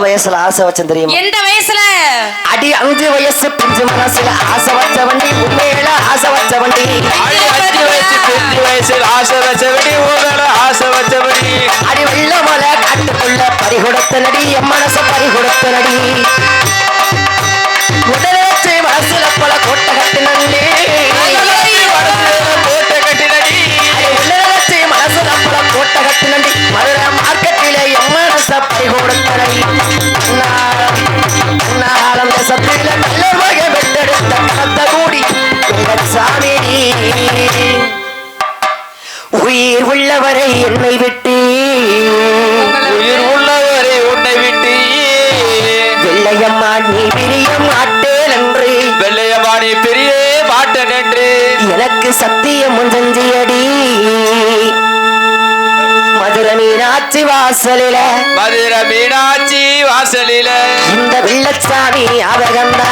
வயசுல ஆசை வச்சேன் தெரியுமா? எந்த வயசுல? அடி அஞ்சு வயசு பிஞ்சு மனசுல ஆசை வச்ச வண்டி உண்மையில ஆசை வச்ச வண்டி அடி அஞ்சு வயசு பிஞ்சு வயசில் ஆசை வச்சபடி உங்கள ஆசை வச்சபடி அடி வெள்ள மலை காட்டுக்குள்ள பறி கொடுத்த நடி என் மனச பறி கொடுத்த நடி. நீ பிரிய மாட்டேன் என்று வெள்ளையமானி பெரிய மாட்டன் என்று எனக்கு சத்தியம் செஞ்சியடி. மதுரை மீனாட்சி வாசலில. மதுர மீனாட்சி வாசலில. இந்த வெள்ளச்சாமி அவகந்தா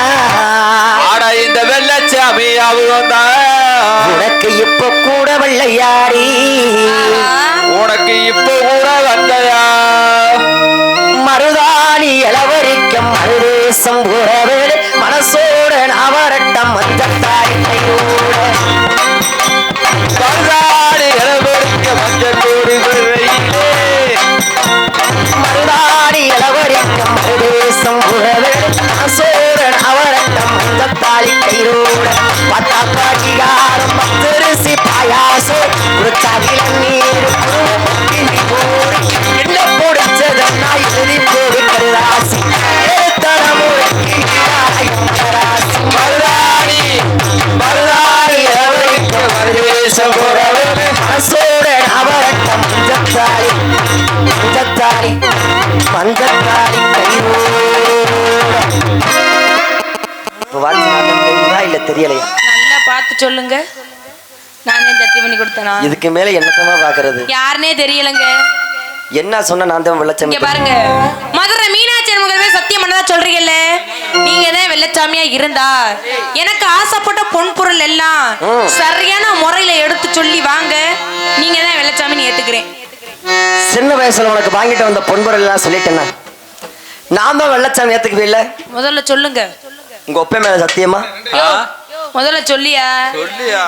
ஆனா இந்த வெள்ளச்சாமி அவங்க உனக்கு இப்ப கூட வெள்ளையாடி. உனக்கு இப்ப கூட வந்தயா. மருதாணி இளவரிக்கம் மருதேசம் உறவேடு மனசோட நவரட்டம் மஞ்சத்தாய் கையோட. இல்ல தெரியலையா. நல்லா பார்த்து சொல்லுங்க. நானே ஜத்தி பண்ணி கொடுத்தனா? இதுக்கு மேல என்னத்தமா பாக்குறது யாருனே தெரியலங்க. என்ன சொன்ன நான் தான் இங்க வெள்ளச்சம் பாருங்க மதுரை மீனாட்சி அம்மன்களே சத்தியம் பண்ணதா சொல்றீங்கல்ல? நீங்க தான் வெள்ளச்சாமியா இருந்தா எனக்கு ஆசைப்பட்ட பொன் பொருள் எல்லாம். சரியான முறையில எடுத்து சொல்லி வாங்க. நீங்க தான் வெள்ளச்சாமின்னு ஏத்துக்கிறேன். சின்ன வயசுல உனக்கு வாங்கிட்டு வந்த பொன்பொருள் எல்லாம் சொல்லிட்டேன்னா நான் தான் வெள்ளச்சாமி ஏத்துக்கவே இல்ல முதல்ல சொல்லுங்க. உங்க ஒப்பை மேல சத்தியமா? முதல்ல சொல்லியா? சொல்லியா?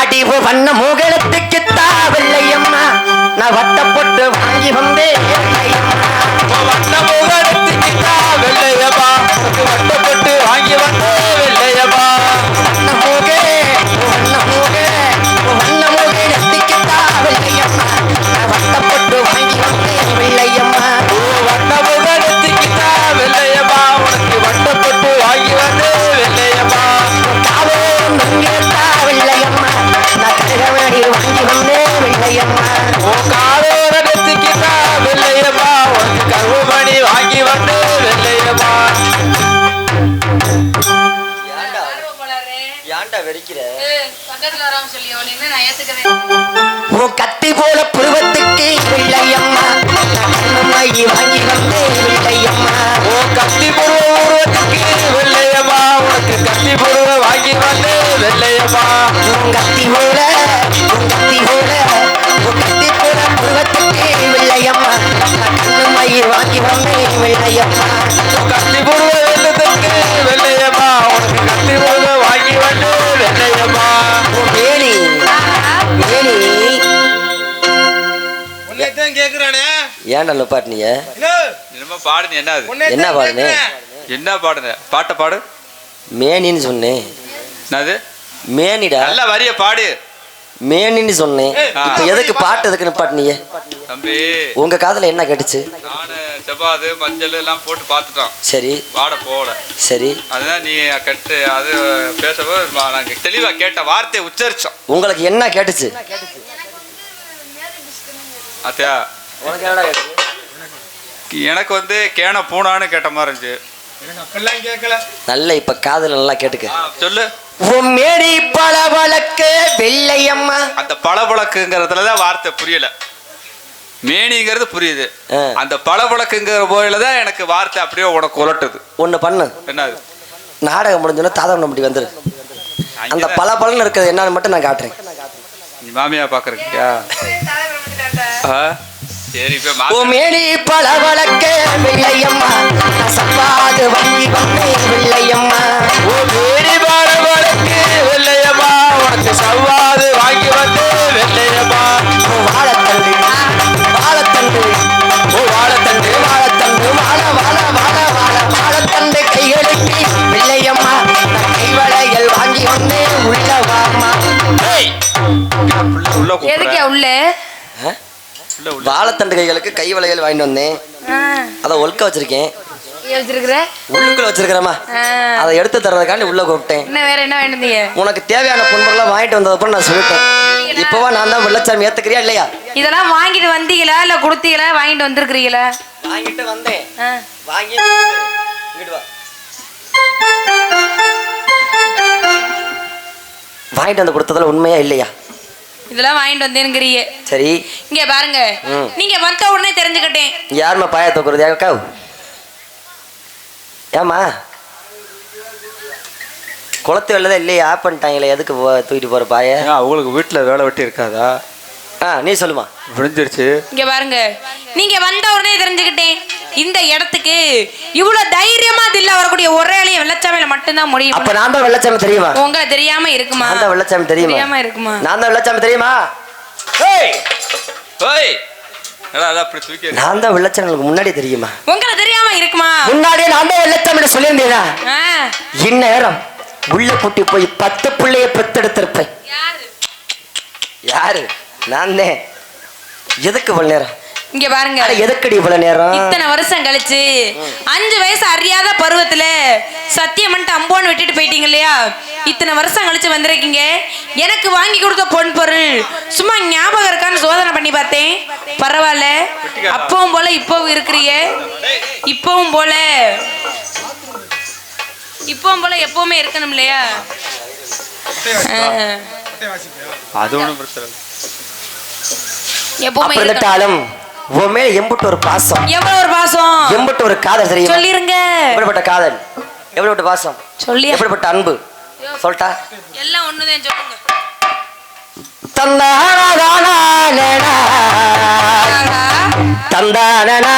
அடிவு பண்ண முகலத்துக்கு வெள்ளையம்மா நான் வட்ட போட்டு வாங்கி வந்தேன் வெள்ளையம்மா. வண்ண முகத்துக்கிட்டா வெள்ளையப்பா வட்டப்பட்டு வாங்கி வந்த வெள்ளையப்பா வண்ண மூகே, ஏன்டா வெடிக்கிற பக்கத்துல வராம சொல்லியோ நான் ஏத்துக்கிறேன் உன் கத்தி போல புருவத்துக்கு வெள்ளையம்மா கண்ணுமாயி வாங்கி வந்தேன் வெள்ளையம்மா உன் கத்தி புருவ உருவத்துக்கு வெள்ளையப்பா உனக்கு கத்தி புருவ வாங்கி வந்த வெள்ளையப்பா உன் கத்தி போல உன் கத்தி போல உன் கத்தி போல புருவத்துக்கு வெள்ளையம்மா. கண்ணுமாயி வாங்கி வந்தேன் வெள்ளையம்மா கத்தி புருவ ஏன்டா லொப்பாட்டினிய என்னமோ பாடுன என்ன அது என்ன பாடுனே? என்ன பாடுன பாட்டை பாடு. மேனின்னு சொன்னேன் என்னது? மேனிடா? நல்ல வரிய பாடு. மேனின்னு சொன்னேன் இப்ப எதுக்கு பாட்டு எதுக்கு நிப்பாட்டினிய தம்பி. உங்க காதுல என்ன கேட்டுச்சு? நானு செவ்வாது மஞ்சள் எல்லாம் போட்டு பார்த்துட்டோம். சரி. பாட போகல சரி. அதுதான் நீ கட்டு அது பேசவோ நாங்க தெளிவா கேட்ட வார்த்தையை உச்சரிச்சோம். உங்களுக்கு என்ன கேட்டுச்சு? அத்தியா உனக்கு என்னடா கேட்டுச்சு எனக்கு வந்து கேன பூனான்னு கேட்ட மாதிரி இருந்துச்சு. நல்ல இப்ப காதுல நல்லா கேட்டுக்க. சொல்லு. உன் மேடி பளபளக்கு வெள்ளையம்மா. அந்த பளபளக்குங்கிறதுல தான் வார்த்தை புரியல. மேனிங்கிறது புரியுது. அந்த பளபளக்குங்கிற போயில தான் எனக்கு வார்த்தை அப்படியே உனக்கு உலட்டுது. ஒண்ணு பண்ணு. என்ன நாடகம் முடிஞ்சோன்னா தாதவனம் அப்படி வந்துரு. அந்த பல பலன் இருக்கிறது என்னன்னு மட்டும் நான் காட்டுறேன். நீ மாமியா பாக்குறீங்க உமேடி பல வழக்க பிள்ளையம்மா சப்பாது வங்கி வங்கி பிள்ளையம்மா உமேடி பல வழக்கு பிள்ளையம்மா உனக்கு சவ்வா வாழைத்தண்டு கைகளுக்கு கை வளையல் வாங்கிட்டு வந்தேன். அதை ஒழுக்க வச்சிருக்கேன். உள்ளுக்குள்ள வச்சிருக்கிறேம்மா. ஆ, அதை எடுத்து தர்றதுக்காண்டி உள்ள கூப்பிட்டேன். வேற என்ன வேண்டிய உனக்கு தேவையான பொன்பொருளாம் வாங்கிட்டு வந்ததுக்கப்புறம் நான் சொல்லிட்டேன். இப்போவா நான் தான் வெள்ளச்சாமி ஏத்துக்கிறியா இல்லையா? இதெல்லாம் வாங்கிட்டு வந்தீங்களா இல்ல கொடுத்தீங்களா? வாங்கிட்டு வந்திருக்கிறீங்களா? வாங்கிட்டு வந்தேன். வாங்கி வாங்கிட்டு வந்து கொடுத்ததுல உண்மையா இல்லையா? இதெல்லாம் வாங்கிட்டு வந்தேனுங்கிறீங்க சரி. இங்க பாருங்க. ம். நீங்க வந்த உடனே தெரிஞ்சுக்கிட்டேன். யாரும்மா பாய தூக்குறது? அக்கா ஏம்மா? குளத்து வெள்ளதான் இல்லையே? ஆப் பண்ணிட்டாங்களே. எதுக்கு தூக்கிட்டு போற பாய? அவங்களுக்கு வீட்டில் வேலை வெட்டி இருக்காதா? ஆ நீ சொல்லுமா. விழிஞ்சிருச்சு இங்க பாருங்க. நீங்க வந்த உடனே தெரிஞ்சுக்கிட்டேன். இந்த இடத்துக்கு இவ்வளவு தைரியமா தில்ல வரக்கூடிய ஒரே ஆளைய வெள்ளச்சாமியில மட்டும்தான் முடியும். அப்ப நான் தான் வெள்ளச்சாமி தெரியுமா? உங்களை தெரியாம இருக்குமா? நான் தான் வெள்ளச்சாமி தெரியுமா? தெரியாம இருக்குமா? நான் தான் வெள்ளச்சாமி தெரியுமா? ஏய் எறி. நான் தான் முன்னாடி தெரியுமா? உங்களை தெரியாம இருக்குமா? முன்னாடியே நான் தான் வெள்ளச்சாமி சொல்லியிருந்தேனா? இந்நேரம் உள்ள கூட்டி போய் பத்து பிள்ளைய பெத்தெடுத்திருப்பேன். யாரு? யாரு? நான் எதுக்கு இவ்வளவு நேரம்? இங்க பாருங்க. எதுக்குடி இவ்வளவு நேரம்? இத்தனை வருஷம் கழிச்சு அஞ்சு வயசு அறியாத பருவத்துல சத்தியம் பண்ணிட்டு அம்போன்னு விட்டுட்டு போயிட்டீங்க இல்லையா? இத்தனை வருஷம் கழிச்சு வந்திருக்கீங்க. எனக்கு வாங்கி கொடுத்த பொன் பொருள் சும்மா ஞாபகம் இருக்கான்னு சோதனை பண்ணி பார்த்தேன். பரவாயில்ல. அப்பவும் போல இப்பவும் இருக்கிறீங்க. இப்பவும் போல இப்பவும் போல எப்பவுமே இருக்கணும் இல்லையா? அது ஒன்றும் பிரச்சனை எப்பவுமே இருந்துட்டாலும் உன் மேல எம்புட்டு ஒரு பாசம். எவ்வளவு ஒரு பாசம்? எம்புட்டு ஒரு காதல் தெரியுமா? சொல்லிருங்க. எப்படிப்பட்ட காதல்? எப்படிப்பட்ட பாசம்? சொல்லி எப்படிப்பட்ட அன்பு? சொல்லிட்டா? எல்லாம் ஒண்ணுதான் சொல்லுங்க. தந்தானா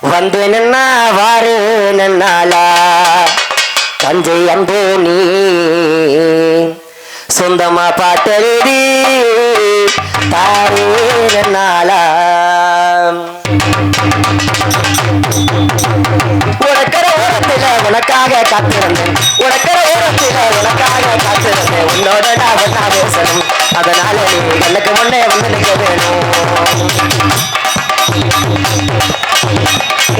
வந்து நின்னா வாரு நின்னாலா தஞ்சை அன்பு நீ. சொந்தமா பாட்டெழுதி. தாரே நாளாம் உனக்கிற ஓரத்தில் உனக்காக காத்திருந்தேன். உனக்கிற ஓரத்தில் உனக்காக காத்திருந்தேன். உன்னோட நான் ஒன்னா பேசணும் அதனால நீ எனக்கு முன்னே வந்து நிற்க வேணும்.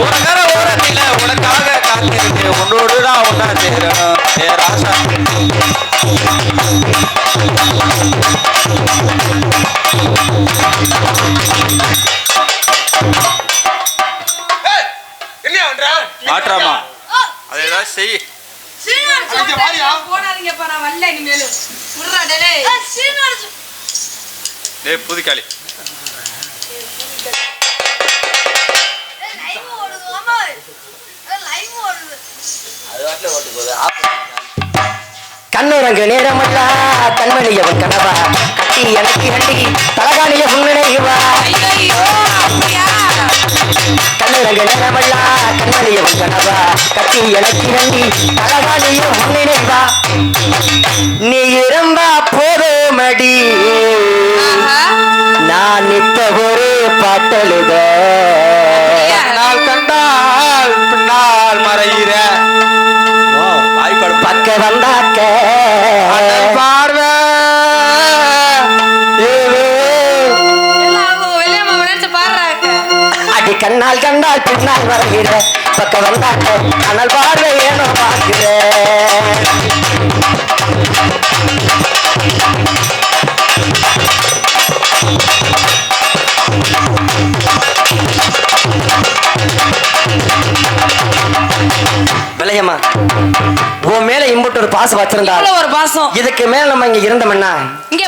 உனக்கிற ஓரத்தில் உனக்காக காத்திருந்தேன். உன்னோடு நான் ஒன்னா சேரணும். ஏ ராசா. செய். அங்க வாரியா? போனாதீங்கப்பா, நான் வரல. டேய் புதுக்காளி. கண்ணுரங்கு நேரமல்ல கண்மணியவன் கனவா. கட்டி எனக்கு ஹண்டி தலகாணிய அப்படியா? கண்ணுரங்கு நேரமல்ல கண்மணியவன் கனவா கட்டி எனக்கு ஹண்டி தலகாணிய முன்னினைவா நீ இருந்தா போதுமடி. ஆஹா. நான் நித்த ஒரு பாட்டெழுத. நாள் கண்டால் பின்னால் மறைகிற. பக்க வந்தாக்க. கண்ணால் கண்டால் பின்னால் வருகிற. பக்க வந்தாக்க ஆனால் பார்வை ஏனோ விளையம்மா உன் மேல இம்புட்டு ஒரு பாசம் வச்சிருந்தா ஒரு பாசம்? இதுக்கு மேல நம்ம இங்க இருந்தோம்னா இங்க.